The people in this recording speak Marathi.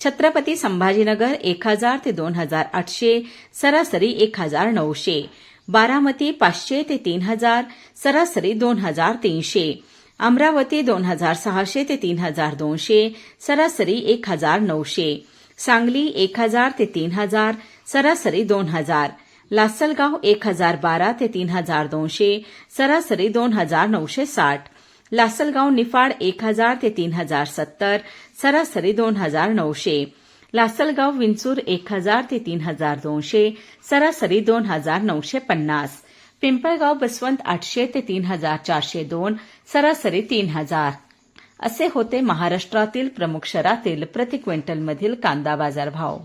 छत्रपती संभाजीनगर एक हजार ते दोन हजार आठशे सरासरी एक हजार नऊशे बारामती पाचशे ते तीन हजार सरासरी दोन हजार तीनशे अमरावती दोन हजार सहाशे ते तीन हजार दोनशे सरासरी एक हजार नऊशे सांगली एक हजार ते तीन हजार सरासरी दोन हजार लासलगाव एक हजार बारा ते तीन हजार दोनशे सरासरी दोन हजार नऊशे साठ लासलगाव निफाड एक हजार ते तीन हजार सत्तर सरासरी दोन हजार नऊशे. लासलगाव विंचूर एक हजार ते तीन हजार दोनशे सरासरी दोन हजार नऊशे पन्नास. पिंपळगाव बसवंत आठशे ते तीन हजार चारशे दोन सरासरी तीन हजार. असे होते महाराष्ट्रातील प्रमुख शहरातील प्रति क्विंटलमधील कांदा बाजार भाव